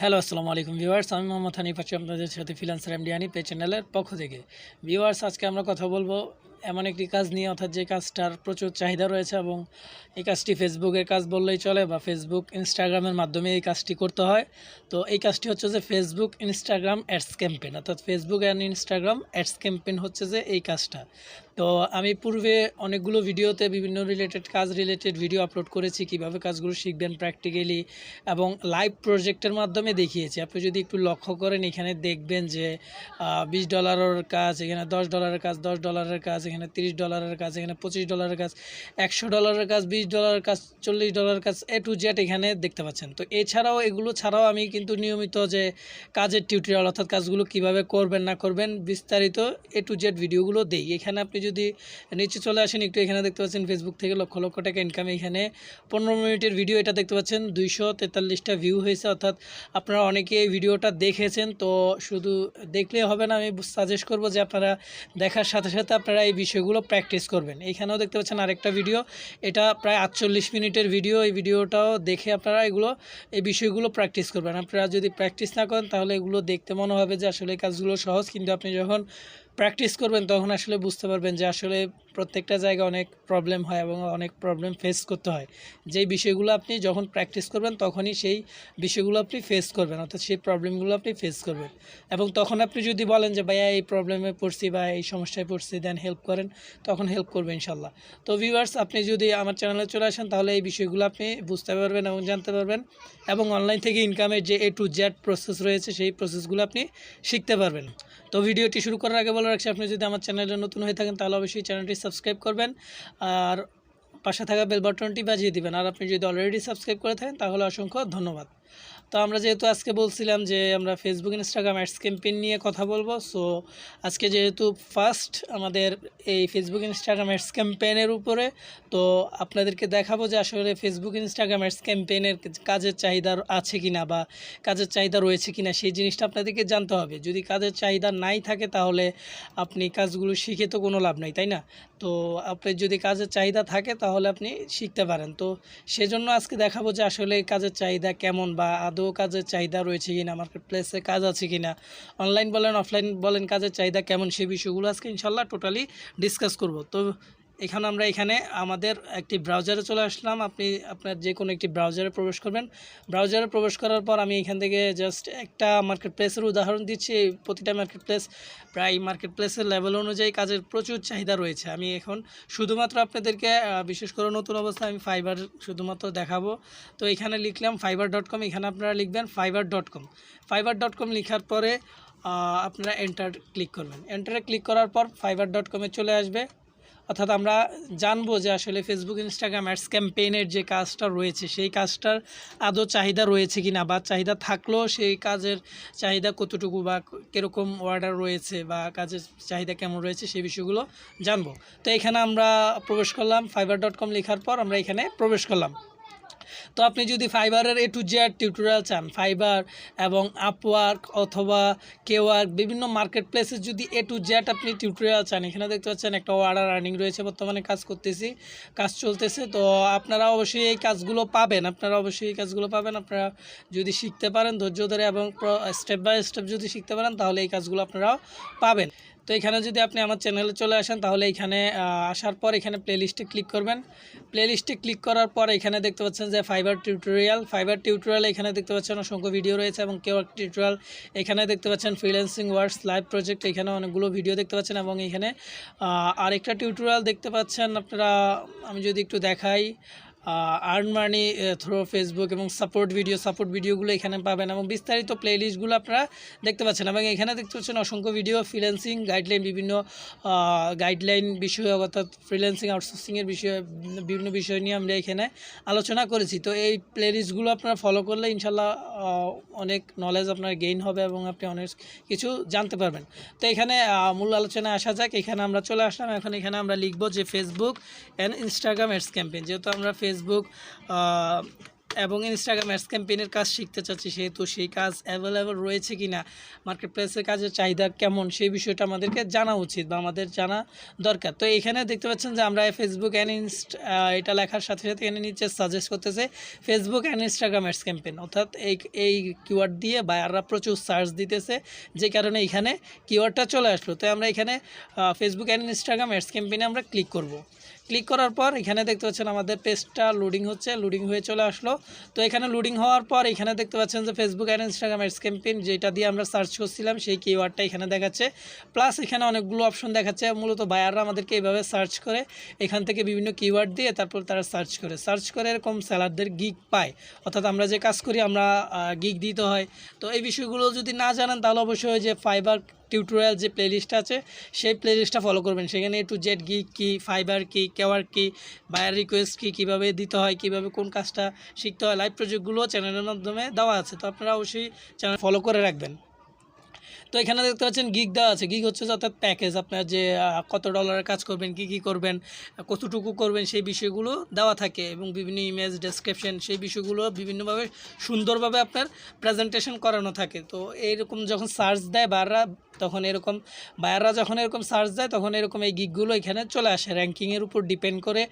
Hello, আসসালামু আলাইকুম viewers. আমি মোহাম্মদ হানিফ আছি আপনাদের সাথে ফিলান্সার এমডি হানিফ এই চ্যানেলের পক্ষ থেকে। ভিউয়ার্স, আজকে আমরা কথা বলব এমন একটি কাজ নিয়ে, অর্থাৎ যে কাজটার প্রচুর চাহিদা রয়েছে এবং এই কাজটি ফেসবুকের কাজ বললেই চলে বা ফেসবুক, ইনস্টাগ্রামের মাধ্যমে এই কাজটি করতে হয়। তো এই কাজটি হচ্ছে যে ফেসবুক, ইনস্টাগ্রাম অ্যাডস ক্যাম্পেন অর্থাৎ Facebook and Instagram ads campaign হচ্ছে যে এই কাজটা। তো আমি পূর্বে অনেকগুলো ভিডিওতে বিভিন্ন রিলেটেড কাজ রিলেটেড ভিডিও আপলোড করেছি, কীভাবে কাজগুলো শিখবেন প্র্যাকটিক্যালি এবং লাইভ প্রজেক্টের মাধ্যমে দেখিয়েছি। আপনি যদি একটু লক্ষ্য করেন, এখানে দেখবেন যে বিশ ডলারের কাজ, এখানে দশ ডলারের কাজ, দশ ডলারের কাজ এখানে তিরিশ ডলারের কাজ, এখানে পঁচিশ ডলারের কাজ, একশো ডলারের কাজ, বিশ ডলারের কাজ, চল্লিশ ডলারের কাজ, এ টু জেড এখানে দেখতে পাচ্ছেন। তো এছাড়াও এগুলো ছাড়াও আমি কিন্তু নিয়মিত যে কাজের টিউটোরিয়াল অর্থাৎ কাজগুলো কীভাবে করবেন, না করবেন বিস্তারিত এ টু জেড ভিডিওগুলো দেই। এখানে আপনি যদি নিচে চলে আসেন, একটু এখানে দেখতে পাচ্ছেন ফেসবুক থেকে লক্ষ লক্ষ টাকা ইনকাম এখানে। পনেরো মিনিটের ভিডিও এটা দেখতে পাচ্ছেন, দুইশো তেতাল্লিশটা ভিউ হয়েছে, অর্থাৎ আপনারা অনেকে এই ভিডিওটা দেখেছেন। তো শুধু দেখলে হবে না, আমি সাজেস্ট করব যে আপনারা দেখার সাথে সাথে আপনারা এই বিষয়গুলো প্র্যাকটিস করবেন। এইখানেও দেখতে পাচ্ছেন আরেকটা ভিডিও এটা প্রায় আটচল্লিশ মিনিটের ভিডিও এই ভিডিওটাও দেখে আপনারা এগুলো, এই বিষয়গুলো প্র্যাকটিস করবেন। আপনারা যদি প্র্যাকটিস না করেন, তাহলে এগুলো দেখতে মনে হবে যে আসলে এই কাজগুলো সহজ। কিন্তু আপনি যখন প্র্যাকটিস করবেন, তখন আসলে বুঝতে পারবেন যে আসলে প্রত্যেকটা জায়গায় অনেক প্রবলেম হয় এবং অনেক প্রবলেম ফেস করতে হয়। যেই বিষয়গুলো আপনি যখন প্র্যাকটিস করবেন, তখনই সেই বিষয়গুলো আপনি ফেস করবেন, অর্থাৎ সেই প্রবলেমগুলো আপনি ফেস করবেন। এবং তখন আপনি যদি বলেন যে, ভাইয়া, এই প্রবলেমে পড়ছি বা এই সমস্যায় পড়ছি দেন হেল্প করেন, তখন হেল্প করবে ইনশাল্লাহ তো ভিউয়ার্স আপনি যদি আমার চ্যানেলে চলে আসেন, তাহলে এই বিষয়গুলো আপনি বুঝতে পারবেন এবং জানতে পারবেন। এবং অনলাইন থেকে ইনকামের যে এ টু জেড প্রসেস রয়েছে, সেই প্রসেসগুলো আপনি শিখতে পারবেন। তো ভিডিওটি শুরু করার আগে বলে রাখছি, আপনি যদি আমার চ্যানেলে নতুন হয়ে থাকেন, তাহলে অবশ্যই চ্যানেলটি সাবস্ক্রাইব করবেন। আর পাশে থাকা বেল বাটনটি বাজিয়ে দিবেন। আর আপনি যদি অলরেডি সাবস্ক্রাইব করে থাকেন, তাহলে অসংখ্য ধন্যবাদ। তো আমরা যেহেতু আজকে বলছিলাম যে আমরা ফেসবুক ইনস্টাগ্রাম অ্যাডস ক্যাম্পেইন নিয়ে কথা বলব সো আজকে যেহেতু ফার্স্ট আমাদের এই ফেসবুক ইনস্টাগ্রাম অ্যাডস ক্যাম্পেইনের উপরে, তো আপনাদেরকে দেখাবো যে আসলে ফেসবুক ইনস্টাগ্রাম অ্যাডস ক্যাম্পেইনের কাজের চাহিদা আছে কি না বা কাজের চাহিদা রয়েছে কি না সেই জিনিসটা আপনাদেরকে জানতে হবে। যদি কাজের চাহিদা নাই থাকে তাহলে আপনি কাজগুলো শিখে তো কোনো লাভ নাই, তাই না? তো আপনি যদি কাজের চাহিদা থাকে তাহলে আপনি শিখতে পারেন। তো সেজন্য আজকে দেখাবো যে আসলে কাজের চাহিদা কেমন বা আদৌ কাজের চাহিদা রয়েছে কিনা মার্কেট প্লেসে কাজ আছে কিনা অনলাইন বলেন অফলাইন বলেন, কাজের চাহিদা কেমন সেই বিষয়গুলো আজকে ইনশাল্লাহ টোটালি ডিসকাস করব। তো এখানে আমরা এখানে আমাদের একটি ব্রাউজারে চলে আসলাম। আপনি আপনার যে কোনো একটি ব্রাউজারে প্রবেশ করবেন। ব্রাউজারে প্রবেশ করার পর আমি এখান থেকে জাস্ট একটা মার্কেট প্লেসের উদাহরণ দিচ্ছি। প্রতিটা মার্কেট প্লেস প্রায় মার্কেট প্লেসের লেভেল অনুযায়ী কাজের প্রচুর চাহিদা রয়েছে। আমি এখন শুধুমাত্র আপনাদেরকে বিশেষ করে নতুন অবস্থায় আমি ফাইবার শুধুমাত্র দেখাবো। তো এখানে লিখলাম ফাইবার ডট কম এখানে আপনারা লিখবেন Fiverr dot com Fiverr dot com লেখার পরে আপনারা এন্টার ক্লিক করবেন। এন্টারে ক্লিক করার পর ফাইবার ডট কমে চলে আসবে। অর্থাৎ আমরা জানব যে আসলে ফেসবুক ইনস্টাগ্রাম অ্যাডস ক্যাম্পেইনের যে কাজটা রয়েছে, সেই কাজটার আদৌ চাহিদা রয়েছে কি না বা চাহিদা থাকলেও সেই কাজের চাহিদা কতটুকু বা কীরকম অর্ডার রয়েছে বা কাজের চাহিদা কেমন রয়েছে সেই বিষয়গুলো জানব। তো এখানে আমরা প্রবেশ করলাম ফাইবার ডট কম লেখার পর আমরা এখানে প্রবেশ করলাম। তো আপনি যদি ফাইবারের এ টু জেড টিউটোরিয়াল চান ফাইবার এবং আপওয়ার্ক অথবা কেওয়ার্ক বিভিন্ন মার্কেট প্লেসে যদি এ টু জেড আপনি টিউটোরিয়াল চান, এখানে দেখতে পাচ্ছেন একটা অর্ডার আর্নিং রয়েছে, বর্তমানে কাজ করতেছি, কাজ চলতেছে, তো আপনারা অবশ্যই এই কাজগুলো পাবেন, আপনারা অবশ্যই এই কাজগুলো পাবেন, আপনারা যদি শিখতে পারেন ধৈর্য ধরে এবং স্টেপ বাই স্টেপ যদি শিখতে পারেন, তাহলে এই কাজগুলো আপনারাও পাবেন। তো এখানে যদি আপনি আমার চ্যানেলে চলে আসেন, তাহলে এখানে আসার পর এখানে প্লেলিস্টে ক্লিক করবেন। প্লেলিস্টে ক্লিক করার পর এখানে দেখতে পাচ্ছেন যে ফাইবার টিউটোরিয়াল ফাইবার টিউটোরিয়াল এখানে দেখতে পাচ্ছেন অসংখ্য ভিডিও রয়েছে এবং কেউ টিউটোরিয়াল এখানে দেখতে পাচ্ছেন ফ্রিল্যান্সিং ওয়ার্কস লাইভ প্রজেক্ট এখানে অনেকগুলো ভিডিও দেখতে পাচ্ছেন এবং এখানে আরেকটা টিউটোরিয়াল দেখতে পাচ্ছেন আপনারা, আমি যদি একটু দেখাই আর্ন মানি থ্রো ফেসবুক এবং সাপোর্ট ভিডিও সাপোর্ট ভিডিওগুলো এখানে পাবেন এবং বিস্তারিত প্লেলিস্টগুলো আপনারা দেখতে পাচ্ছেন এবং এখানে দেখতে পাচ্ছেন অসংখ্য ভিডিও ফ্রিল্যান্সিং গাইডলাইন বিভিন্ন গাইডলাইন বিষয় অর্থাৎ ফ্রিল্যান্সিং আউটসোর্সিংয়ের বিষয়ে, বিভিন্ন বিষয় নিয়ে আমরা এখানে আলোচনা করেছি। তো এই প্লেলিস্টগুলো আপনারা ফলো করলে ইনশাল্লাহ অনেক নলেজ আপনার গেইন হবে এবং আপনি অনেক কিছু জানতে পারবেন। তো এখানে মূল আলোচনায় আসা যাক। এখানে আমরা চলে আসলাম। এখন এখানে আমরা লিখব যে Facebook and Instagram ads campaign যেহেতু আমরা ফেসবুক এবং ইনস্টাগ্রাম অ্যাডস ক্যাম্পেইনের কাজ শিখতে চাচ্ছি সেহেতু সেই কাজ অ্যাভেলেবেল রয়েছে কি না মার্কেট প্লেসের কাজের চাহিদা কেমন সেই বিষয়টা আমাদেরকে জানা উচিত বা আমাদের জানা দরকার। তো এখানে দেখতে পাচ্ছেন যে আমরা ফেসবুক অ্যান্ড ইনস্ট এটা লেখার সাথে সাথে এখানে নিচে সাজেস্ট করতেছে Facebook and Instagram ads campaign অর্থাৎ এই এই কিওয়ার্ড দিয়ে বায়াররা প্রচুর সার্চ দিতেছে, যে কারণে এখানে কিওয়ার্ডটা চলে আসলো। তো আমরা এখানে ফেসবুক অ্যান্ড ইনস্টাগ্রাম অ্যাডস ক্যাম্পেইনে আমরা ক্লিক করব। ক্লিক করার পর এখানে দেখতে পাচ্ছেন আমাদের পেজটা লোডিং হচ্ছে লোডিং হয়ে চলে আসলো। তো এখানে লোডিং হওয়ার পর এখানে দেখতে পাচ্ছেন যে Facebook and Instagram ads campaign যেটা দিয়ে আমরা সার্চ করছিলাম, সেই কিওয়ার্ডটা এখানে দেখাচ্ছে। প্লাস এখানে অনেকগুলো অপশন দেখাচ্ছে, মূলত বায়াররা আমাদেরকে এইভাবে সার্চ করে, এখান থেকে বিভিন্ন কিওয়ার্ড দিয়ে তারপর তারা সার্চ করে। সার্চ করে এরকম স্যালারদের গিগ পায়। অর্থাৎ আমরা যে কাজ করি, আমরা গিগ দিতে হয়। তো এই বিষয়গুলো যদি না জানেন, তাহলে অবশ্যই যে ফাইবার টিউটোরিয়াল যে প্লেলিস্ট আছে, সেই প্লেলিস্টটা ফলো করবেন। সেখানে একটু জেড গি কি ফাইবার কি কেওয়ার কি বায়ার রিকোয়েস্ট কি কীভাবে দিতে হয়, কীভাবে কোন কাজটা শিখতে হয় লাইভ প্রজেক্টগুলো চ্যানেলের মাধ্যমে দেওয়া আছে। তো আপনারা অবশ্যই চ্যানেল ফলো করে রাখবেন। তো এখানে দেখতে পাচ্ছেন গিগ দেওয়া আছে। গিগ হচ্ছে অর্থাৎ প্যাকেজ আপনার যে কত ডলারের কাজ করবেন, কি কি করবেন, কতটুকু করবেন, সেই বিষয়গুলো দেওয়া থাকে এবং বিভিন্ন ইমেজ ডেসক্রিপশন সেই বিষয়গুলো বিভিন্নভাবে সুন্দরভাবে আপনার প্রেজেন্টেশন করানো থাকে। তো এইরকম যখন সার্চ দেয়, বাররা তখন এরকম বায়াররা যখন এরকম সার্চ দেয়, তখন এরকম এই গিকগুলো এখানে চলে আসে। র্যাঙ্কিংয়ের উপর ডিপেন্ড করে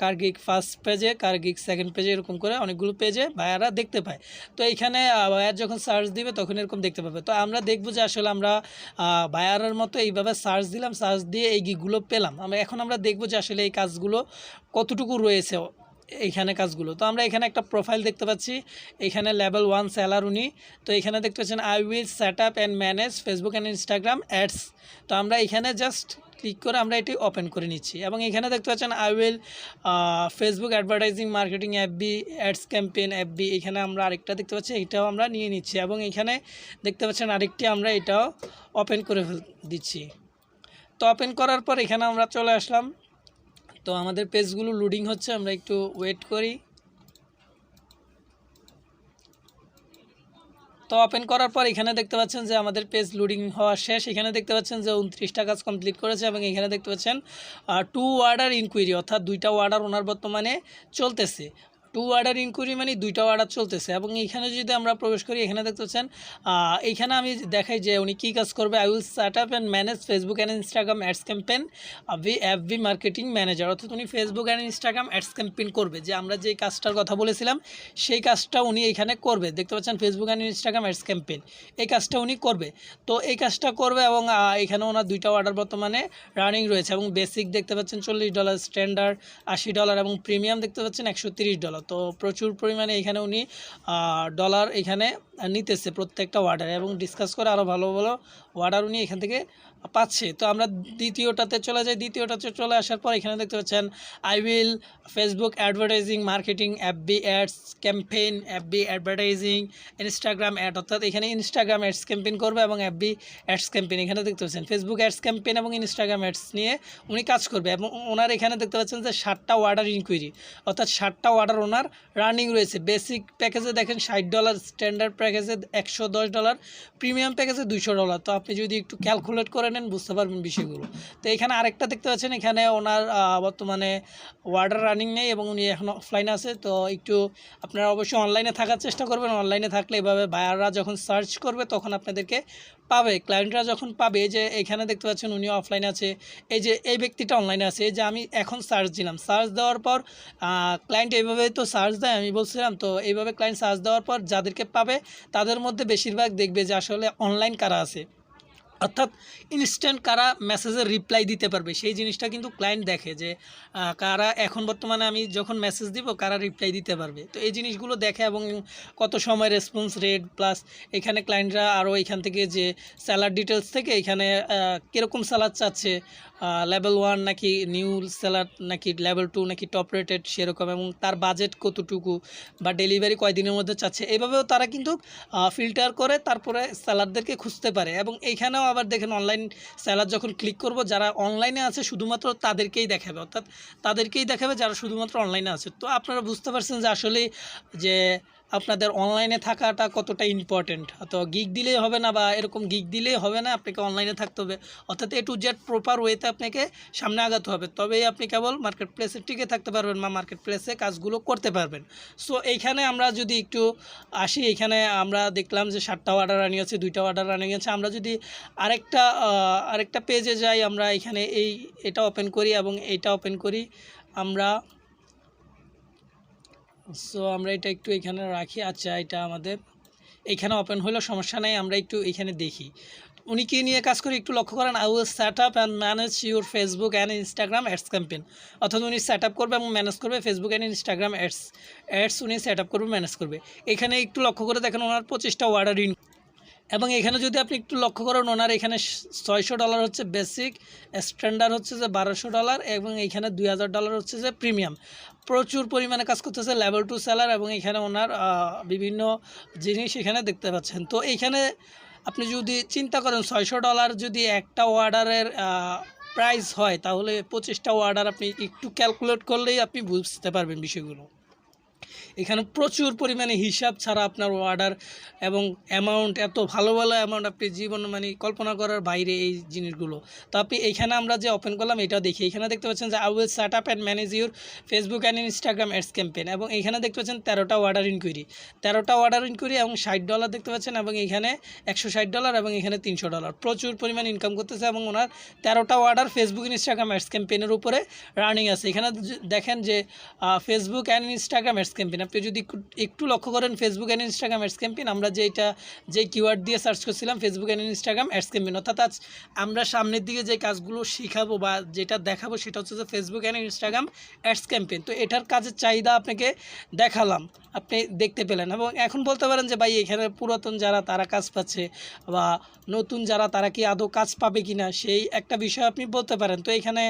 কার গিক ফার্স্ট পেজে কার গিক সেকেন্ড পেজে এরকম করে অনেকগুলো পেজে বায়াররা দেখতে পায়। তো এইখানে বায়ার যখন সার্চ দিবে, তখন এরকম দেখতে পাবে। তো আমরা দেখব যে আসলে আমরা বায়ারের মতো এইভাবে সার্চ দিলাম সার্চ দিয়ে এই গিকগুলো পেলাম। আমরা, এখন আমরা দেখব যে আসলে এই কাজগুলো কতটুকু রয়েছে। এইখানে কাজগুলো। তো আমরা এখানে একটা প্রোফাইল দেখতে পাচ্ছি। এখানে লেভেল ওয়ান স্যালার উনি। তো এখানে দেখতে পাচ্ছেন I will set up and manage Facebook and Instagram ads তো আমরা এখানে জাস্ট ক্লিক করে আমরা এটি ওপেন করে নিচ্ছি। এবং এখানে দেখতে পাচ্ছেন I will Facebook advertising marketing F B ads campaign campaign F B এখানে আমরা আরেকটা দেখতে পাচ্ছি, এটাও আমরা নিয়ে নিচ্ছি। এবং এখানে দেখতে পাচ্ছেন, আরেকটি আমরা এটাও ওপেন করে দিচ্ছি। তো ওপেন করার পর এখানে আমরা চলে আসলাম। তো আমাদের পেজগুলো লোডিং হচ্ছে, আমরা একটু ওয়েট করি। তো ওপেন করার পর এখানে দেখতে পাচ্ছেন যে আমাদের পেজ লোডিং হওয়া শেষ। এখানে দেখতে পাচ্ছেন যে উনত্রিশটা কাজ কমপ্লিট করেছে এবং এখানে দেখতে পাচ্ছেন টু ওয়ার্ডার ইনকোয়ারি অর্থাৎ দুইটা ওয়ার্ডার ওনার বর্তমানে চলতেছে। টু অর্ডার ইনকুয়ারি মানে দুইটা ওয়ার্ডার চলতেছে এবং এখানে যদি আমরা প্রবেশ করি, এখানে দেখতে পাচ্ছেন এইখানে আমি দেখাই যে উনি কী কাজ করবে। I will set up and manage Facebook and Instagram ads campaign V F V marketing manager অর্থাৎ উনি Facebook and Instagram ads campaign করবে। যে আমরা যে কাজটার কথা বলেছিলাম, সেই কাজটা উনি এখানে করবে। দেখতে পাচ্ছেন Facebook and Instagram ads campaign এই কাজটা উনি করবে। তো এই কাজটা করবে এবং এখানে ওনার দুইটা অর্ডার বর্তমানে রানিং রয়েছে এবং বেসিক দেখতে পাচ্ছেন, চল্লিশ ডলার স্ট্যান্ডার্ড আশি ডলার এবং প্রিমিয়াম দেখতে পাচ্ছেন, একশো ডলার তো প্রচুর পরিমাণে এখানে উনি ডলার এখানে নিতেছে প্রত্যেকটা ওয়ার্ডারে এবং ডিসকাস করে আরও ভালো ভালো ওয়ার্ডার উনি এখান থেকে পাচ্ছে। তো আমরা দ্বিতীয়টাতে চলে যাই। দ্বিতীয়টাতে চলে আসার পর এখানে দেখতে পাচ্ছেন I will Facebook advertising marketing F B ads campaign F B advertising Instagram ad অর্থাৎ এখানে ইনস্টাগ্রাম অ্যাডস ক্যাম্পেইন করবে এবং অ্যাপবি অ্যাডস ক্যাম্পেইন এখানে দেখতে পাচ্ছেন ফেসবুক অ্যাডস ক্যাম্পেইন এবং ইনস্টাগ্রাম অ্যাডস নিয়ে উনি কাজ করবে এবং ওনার এখানে দেখতে পাচ্ছেন যে ষাটটা ওয়ার্ডার ইনকোয়ারি অর্থাৎ ষাটটা ওয়ার্ডার ওনার রানিং রয়েছে। বেসিক প্যাকেজে দেখেন, ষাট ডলার স্ট্যান্ডার্ড প্যাকেজে একশো দশ ডলার প্রিমিয়াম প্যাকেজে দুশো ডলার তো আপনি যদি একটু ক্যালকুলেট করে নেন বুঝতে পারবেন বিষয়গুলো। তো এখানে আরেকটা দেখতে পাচ্ছেন, এখানে ওনার বর্তমানে ওয়ার্ডার রানিং নেই এবং উনি এখন অফলাইনে আছে। তো একটু আপনারা অবশ্যই অনলাইনে থাকার চেষ্টা করবেন। অনলাইনে থাকলে এভাবে বায়াররা যখন সার্চ করবে, তখন আপনাদেরকে পাবে। ক্লায়েন্টরা যখন পাবে যে এখানে দেখতে পাচ্ছেন উনি অফলাইন আছে। এই যে এই ব্যক্তিটা অনলাইনে আছে। এই যে আমি এখন সার্চ দিলাম। সার্চ দেওয়ার পর ক্লায়েন্ট এইভাবে তো সার্চ দেয়, আমি বলছিলাম। তো এইভাবে ক্লায়েন্ট সার্চ দেওয়ার পর যাদেরকে পাবে, তাদের মধ্যে বেশিরভাগ দেখবে যে আসলে অনলাইন কারা আছে। অর্থাৎ ইনস্ট্যান্ট কারা মেসেজের রিপ্লাই দিতে পারবে, সেই জিনিসটা কিন্তু ক্লায়েন্ট দেখে যে কারা এখন বর্তমানে আমি যখন মেসেজ দিব, কারা রিপ্লাই দিতে পারবে। তো এই জিনিসগুলো দেখে এবং কত সময় রেসপন্স রেট প্লাস এখানে ক্লায়েন্টরা আরও এখান থেকে যে স্যালার ডিটেলস থেকে এখানে কীরকম স্যালার চাচ্ছে লেভেল ওয়ান নাকি নিউ স্যালার নাকি লেভেল টু নাকি টপ রেটেড সেরকম এবং তার বাজেট কতটুকু বা ডেলিভারি কয়দিনের মধ্যে চাচ্ছে এইভাবেও তারা কিন্তু ফিল্টার করে তারপরে স্যালারদেরকে খুঁজতে পারে এবং এইখানেও আবার দেখেন অনলাইন স্যালার যখন ক্লিক করব, যারা অনলাইনে আছে শুধুমাত্র তাদেরকেই দেখাবে, অর্থাৎ তাদেরকেই দেখাবে যারা শুধুমাত্র অনলাইনে আছে। তো আপনারা বুঝতে পারছেন যে আসলে যে আপনাদের অনলাইনে থাকাটা কতটা ইম্পর্টেন্ট তো গিগ দিলেই হবে না বা এরকম গিগ দিলেই হবে না, আপনাকে অনলাইনে থাকতে হবে। অর্থাৎ এ টু জেড প্রপার ওয়েতে আপনাকে সামনে আগাতে হবে। তবেই আপনি কেবল মার্কেট প্লেসে টিকে থাকতে পারবেন বা মার্কেট প্লেসে কাজগুলো করতে পারবেন। সো এইখানে আমরা যদি একটু আসি, এখানে আমরা দেখলাম যে সাতটা অর্ডার রানিং আছে, দুইটা অর্ডার রানিং আছে। আমরা যদি আরেকটা আরেকটা পেজে যাই, আমরা এখানে এই, এটা ওপেন করি এবং এইটা ওপেন করি, আমরা সো আমরা এটা একটু এখানে রাখি। আচ্ছা এটা আমাদের। এখানে ওপেন হলো, সমস্যা নেই, আমরা একটু এখানে দেখি। উনি কী নিয়ে কাজ করে? একটু লক্ষ্য করেন I will set up and manage your Facebook and Instagram ads campaign অর্থাৎ উনি সেট আপ করবে এবং ম্যানেজ করবে Facebook and Instagram ads ads উনি সেট আপ করবে ম্যানেজ করবে। এখানে একটু লক্ষ্য করে দেখেন, ওনার পঁচিশটা ওয়ার্ডার ইন এবং এখানে যদি আপনি একটু লক্ষ্য করেন, ওনার এখানে ছয়শো ডলার হচ্ছে বেসিক স্ট্যান্ডার্ড হচ্ছে যে বারোশো ডলার এবং এখানে দুই হাজার ডলার হচ্ছে যে প্রিমিয়াম প্রচুর পরিমাণে কাজ করতেছে লেভেল টু সেলার এবং এখানে ওনার বিভিন্ন জিনিস এখানে দেখতে পাচ্ছেন। তো এইখানে আপনি যদি চিন্তা করেন, ছয়শো ডলার যদি একটা অর্ডারের প্রাইস হয়, তাহলে পঁচিশটা অর্ডার আপনি একটু ক্যালকুলেট করলেই আপনি বুঝতে পারবেন বিষয়গুলো। এখানে প্রচুর পরিমাণে হিসাব ছাড়া আপনার অর্ডার এবং অ্যামাউন্ট এত ভালো ভালো অ্যামাউন্ট আপনি জীবন মানে কল্পনা করার বাইরে এই জিনিসগুলো। তো আপনি এইখানে আমরা যে ওপেন করলাম, এটা দেখি। এখানে দেখতে পাচ্ছেন যে I will set up and manage your Facebook and Instagram ads campaign এবং এখানে দেখতে পাচ্ছেন তেরোটা অর্ডার ইনকোয়ারি তেরোটা অর্ডার ইনকোয়ারি এবং ষাট ডলার দেখতে পাচ্ছেন এবং এখানে একশো ষাট ডলার এবং এখানে তিনশো ডলার প্রচুর পরিমাণ ইনকাম করতেছে এবং ওনার তেরোটা অর্ডার ফেসবুক ইনস্টাগ্রাম অ্যাডস ক্যাম্পেনের উপরে রানিং আছে। এখানে দেখেন যে Facebook and Instagram ads campaign আপনি যদি একটু- লক্ষ্য করেন Facebook and Instagram ads campaign আমরা যেটা যে কিওয়ার্ড দিয়ে সার্চ করছিলাম Facebook and Instagram ads campaign অর্থাৎ আজ আমরা সামনের দিকে যে কাজগুলো শিখাবো বা যেটা দেখাবো, সেটা হচ্ছে যে Facebook and Instagram ads campaign তো এটার কাজের চাহিদা আপনাকে দেখালাম, আপনি দেখতে পেলেন। এবং এখন বলতে পারেন যে ভাই, এখানে পুরাতন যারা, তারা কাজ পাচ্ছে বা নতুন যারা, তারা কি আদৌ কাজ পাবে কি না সেই একটা বিষয় আপনি বলতে পারেন। তো এখানে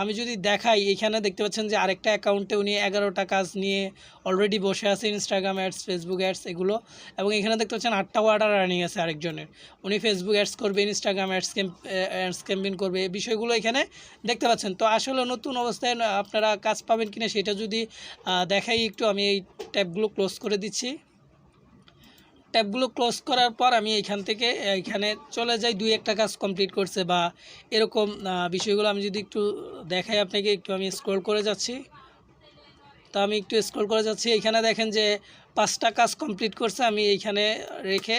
আমি যদি দেখাই, এখানে দেখতে পাচ্ছেন যে আরেকটা অ্যাকাউন্টে উনি এগারোটা কাজ নিয়ে অলরেডি বসে আছে ইনস্টাগ্রাম অ্যাডস ফেসবুক অ্যাডস এগুলো। এবং এখানে দেখতে পাচ্ছেন আটটা অর্ডার রানিং আছে আরেকজনের। উনি ফেসবুক অ্যাডস করবে ইনস্টাগ্রাম অ্যাডস অ্যাডস ক্যাম্পেইন করবে, এই বিষয়গুলো এখানে দেখতে পাচ্ছেন। তো আসলে নতুন অবস্থায় আপনারা কাজ পাবেন কিনা সেটা যদি দেখাই একটু, আমি এই ট্যাবগুলো ক্লোজ করে দিচ্ছি। ট্যাবগুলো ক্লোজ করার পর আমি এইখান থেকে এখানে চলে যাই, দুই একটা কাজ কমপ্লিট করছে বা এরকম বিষয়গুলো আমি যদি একটু দেখাই আপনাকে, একটু আমি স্ক্রল করে যাচ্ছি। তো আমি একটু স্ক্রল করে যাচ্ছি। এখানে দেখেন যে পাঁচটা কাজ কমপ্লিট করছে। আমি এইখানে রেখে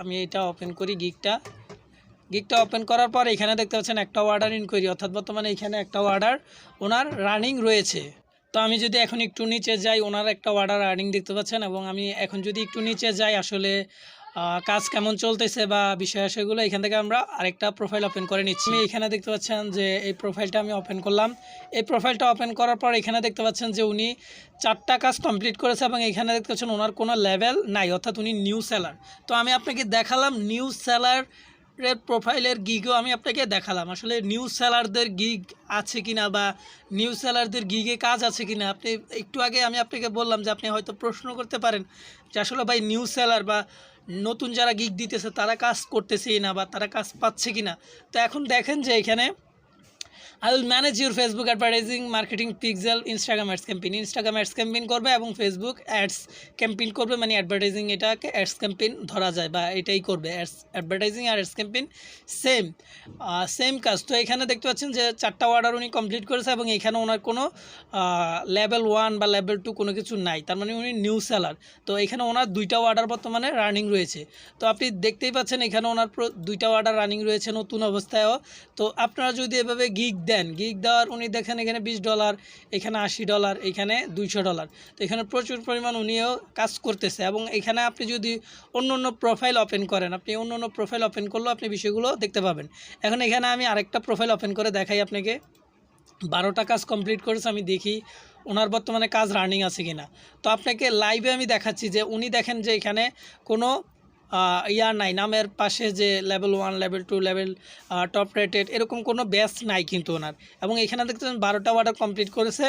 আমি এটা ওপেন করি গিকটা গিকটা ওপেন করার পর এখানে দেখতে পাচ্ছেন একটা অর্ডার ইনকোয়ারি অর্থাৎ বর্তমানে এখানে একটা অর্ডার ওনার রানিং রয়েছে। তো আমি যদি এখন একটু নিচে যাই, ওনার একটা অর্ডার রানিং দেখতে পাচ্ছেন এবং আমি এখন যদি একটু নিচে যাই, আসলে কাজ কেমন চলতেছে বা বিষয় সেগুলো এখান থেকে আমরা আরেকটা প্রোফাইল ওপেন করে নিচ্ছি। আমি এখানে দেখতে পাচ্ছেন যে এই প্রোফাইলটা আমি ওপেন করলাম। এই প্রোফাইলটা ওপেন করার পর এখানে দেখতে পাচ্ছেন যে উনি চারটা কাজ কমপ্লিট করেছে এবং এখানে দেখতে পাচ্ছেন ওনার কোনো লেভেল নাই, অর্থাৎ উনি নিউ সেলার তো আমি আপনাকে দেখালাম নিউ সেলার এর প্রোফাইলের গিগও আমি আপনাকে দেখালাম। আসলে নিউ সেলারদের গিগ আছে কিনা বা নিউ সেলারদের গিগে কাজ আছে কিনা, আপনি একটু আগে আমি আপনাকে বললাম যে আপনি হয়তো প্রশ্ন করতে পারেন যে আসলে ভাই নিউ সেলার বা নতুন যারা গিক দিতেছে, তারা কাজ করতেছে না বা তারা কাজ পাচ্ছে কিনা। তো এখন দেখেন যে এখানে I will manage your Facebook advertising marketing pixel Instagram ads campaign Instagram ads campaign করবে এবং ফেসবুক অ্যাডস ক্যাম্পেইন করবে মানে অ্যাডভার্টাইজিং এটাকে অ্যাডস ক্যাম্পেইন ধরা যায় বা এটাই করবে। অ্যাডস অ্যাডভার্টাইজিং আর অ্যাডস ক্যাম্পেইন সেম সেম কাজ। তো এখানে দেখতে পাচ্ছেন যে চারটা অর্ডার উনি কমপ্লিট করেছে এবং এখানে ওনার কোনো লেভেল ওয়ান বা লেভেল টু কোনো কিছু নাই। তার মানে উনি নিউ সেলার তো এখানে ওনার দুইটা অর্ডার বর্তমানে রানিং রয়েছে। তো আপনি দেখতেই পাচ্ছেন এখানে ওনার দুইটা অর্ডার রানিং রয়েছে নতুন অবস্থায়ও। তো আপনারা যদি এভাবে গিগ দেন। গিগ দেওয়ার উনি দেখেন এখানে বিশ ডলার, এখানে আশি ডলার, এখানে দুইশো ডলার। তো এখানে প্রচুর পরিমাণ উনিও কাজ করতেছে এবং এখানে আপনি যদি অন্য অন্য প্রোফাইল ওপেন করেন, আপনি অন্য অন্য প্রোফাইল ওপেন করলেও আপনি বিষয়গুলো দেখতে পাবেন। এখন এখানে আমি আরেকটা প্রোফাইল ওপেন করে দেখাই আপনাকে। বারোটা কাজ কমপ্লিট করেছে, আমি দেখি ওনার বর্তমানে কাজ রানিং আছে কিনা। তো আপনাকে লাইভে আমি দেখাচ্ছি যে উনি দেখেন যে এখানে কোনো ইয়া নাই, নামের পাশে যে level one level two level top rated এরকম কোনো ব্যাচ নাই কিন্তু ওনার। এবং এখানে দেখতেছেন বারোটা অর্ডার কমপ্লিট করেছে।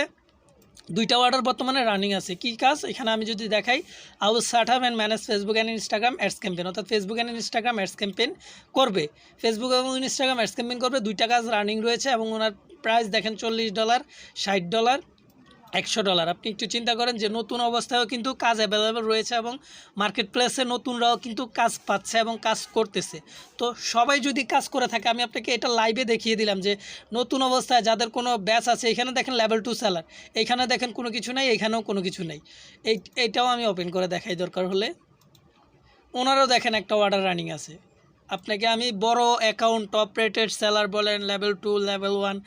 দুইটা অর্ডার বর্তমানে রানিং আছে। কি কাজ? এখানে আমি যদি দেখাই আউ up and manage Facebook and Instagram ads campaign অর্থাৎ Facebook and Instagram ads campaign করবে। ফেসবুক এবং ইনস্টাগ্রাম অ্যাডস ক্যাম্পেন করবে। দুইটা কাজ রানিং রয়েছে এবং ওনার প্রাইস দেখেন চল্লিশ ডলার ষাট ডলার একশো ডলার। আপনি একটু চিন্তা করেন যে নতুন অবস্থায়ও কিন্তু কাজ অ্যাভেলেবেল রয়েছে এবং মার্কেট প্লেসে নতুনরাও কিন্তু কাজ পাচ্ছে এবং কাজ করতেছে। তো সবাই যদি কাজ করে থাকে, আমি আপনাকে এটা লাইভে দেখিয়ে দিলাম যে নতুন অবস্থায় যাদের কোনো ব্যাচ আছে, এখানে দেখেন লেভেল টু স্যালার এইখানে দেখেন কোনো কিছু নেই, এখানেও কোনো কিছু নেই। এই, এইটাও আমি ওপেন করে দেখাই দরকার হলে। ওনারও দেখেন একটা অর্ডার রানিং আছে। আপনাকে আমি বড় অ্যাকাউন্ট টপ রেটেড সেলার বলেন লেভেল টু লেভেল ওয়ান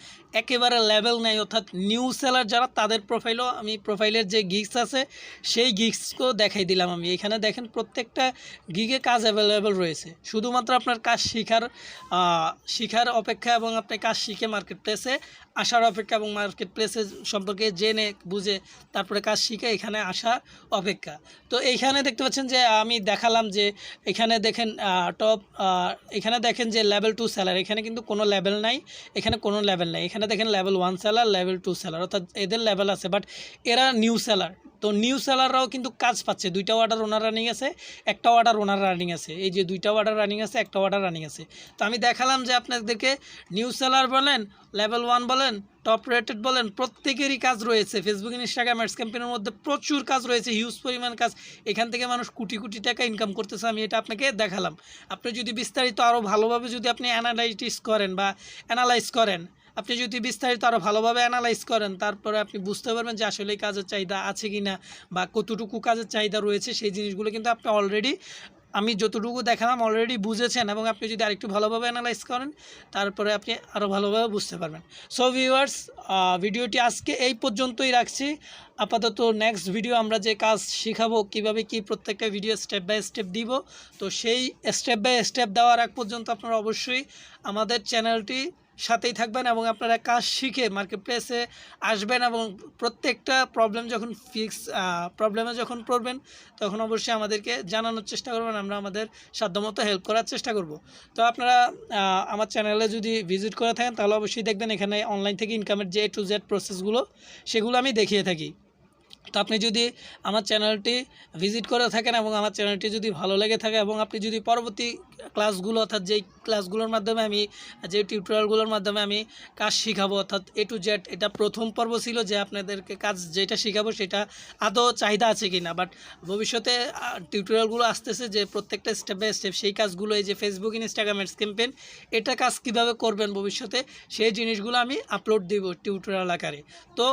একেবারে লেভেল নেই, অর্থাৎ নিউ সেলার যারা, তাদের প্রোফাইলও আমি প্রোফাইলের যে গিগস আছে, সেই গিগসকেও দেখাই দিলাম আমি। এখানে দেখেন প্রত্যেকটা গিগে কাজ অ্যাভেলেবেল রয়েছে। শুধুমাত্র আপনার কাজ শিখার শিখার অপেক্ষা এবং আপনি কাজ শিখে মার্কেট প্লেসে আসার অপেক্ষা এবং মার্কেট প্লেসে সম্পর্কে জেনে, বুঝে, তারপরে কাজ শিখে এখানে আসা অপেক্ষা। তো এইখানে দেখতে পাচ্ছেন যে, আমি দেখালাম যে, এখানে দেখেন টপ এখানে দেখেন যে লেভেল টু স্যালার এখানে কিন্তু কোনো লেভেল নাই, এখানে কোনো লেভেল নাই। এখানে দেখেন level one seller level two seller অর্থাৎ এদের লেভেল আছে বাট এরা নিউ সেলার তো নিউ সেলাররাও কিন্তু কাজ পাচ্ছে। দুইটা অর্ডার ওনার রানিং আছে, একটা অর্ডার ওনার রানিং আছে। এই যে দুইটা অর্ডার রানিং আছে, একটা অর্ডার রানিং আছে। তো আমি দেখালাম যে আপনাদেরকে নিউ সেলার বলেন লেভেল ওয়ান বলেন টপ রেটেড বলেন, প্রত্যেকেরই কাজ রয়েছে। ফেসবুক ইনস্টাগ্রাম অ্যাডস ক্যাম্পেনের মধ্যে প্রচুর কাজ রয়েছে হিউজ পরিমাণ কাজ। এখান থেকে মানুষ কোটি কোটি টাকা ইনকাম করতেছে, আমি এটা আপনাকে দেখালাম। আপনি যদি বিস্তারিত আরও ভালোভাবে যদি আপনি অ্যানালাইটিস করেন বা অ্যানালাইজ করেন আপনি যদি বিস্তারিত আরও ভালোভাবে অ্যানালাইজ করেন, তারপরে আপনি বুঝতে পারবেন যে আসলে কাজের চাহিদা আছে কি না বা কতটুকু কাজের চাহিদা রয়েছে, সেই জিনিসগুলো কিন্তু আপনি অলরেডি আমি যতটুকু দেখালাম অলরেডি বুঝেছেন এবং আপনি যদি আরেকটু ভালোভাবে অ্যানালাইজ করেন, তারপরে আপনি আরও ভালোভাবে বুঝতে পারবেন। সো ভিউয়ার্স ভিডিওটি আজকে এই পর্যন্তই রাখছি। আপাতত নেক্সট ভিডিও আমরা যে কাজ শিখাবো, কীভাবে কি প্রত্যেকটা ভিডিও স্টেপ বাই স্টেপ দিব, তো সেই স্টেপ বাই স্টেপ দেওয়ার আগ পর্যন্ত আপনারা অবশ্যই আমাদের চ্যানেলটি সাথেই থাকবেন এবং আপনারা কাজ শিখে মার্কেট প্লেসে আসবেন এবং প্রত্যেকটা প্রবলেম যখন ফিক্স প্রবলেমে যখন পড়বেন, তখন অবশ্যই আমাদেরকে জানানোর চেষ্টা করবেন, আমরা আমাদের সাধ্যমতো হেল্প করার চেষ্টা করব। তো আপনারা আমার চ্যানেলে যদি ভিজিট করে থাকেন, তাহলে অবশ্যই দেখবেন এখানে অনলাইন থেকে ইনকামের যে টু জেড প্রসেসগুলো সেগুলো আমি দেখিয়ে থাকি। তো আপনি যদি আমার চ্যানেলটি ভিজিট করে থাকেন এবং আমার চ্যানেলটি যদি ভালো লেগে থাকে এবং আপনি যদি পরবর্তী ক্লাসগুলো অর্থাৎ যেই ক্লাসগুলোর মাধ্যমে আমি, যে টিউটোরিয়ালগুলোর মাধ্যমে আমি কাজ শিখাবো, অর্থাৎ এ টু জেড এটা প্রথম পর্ব ছিল যে আপনাদেরকে কাজ যেটা শিখাবো সেটা আদৌ চাহিদা আছে কি না বাট ভবিষ্যতে টিউটোরিয়ালগুলো আসতেছে যে প্রত্যেকটা স্টেপ বাই স্টেপ সেই কাজগুলো, এই যে ফেসবুক ইনস্টাগ্রাম এডস ক্যাম্পেন এটা কাজ কীভাবে করবেন ভবিষ্যতে, সেই জিনিসগুলো আমি আপলোড দিব টিউটোরিয়াল আকারে। তো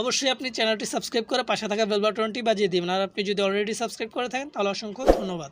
অবশ্যই আপনি চ্যানেলটি সাবস্ক্রাইব করে পাশে থাকা বেল বাটনটি বাজিয়ে দিবেন। আর আপনি যদি অলরেডি সাবস্ক্রাইব করে থাকেন, তাহলে অসংখ্য ধন্যবাদ।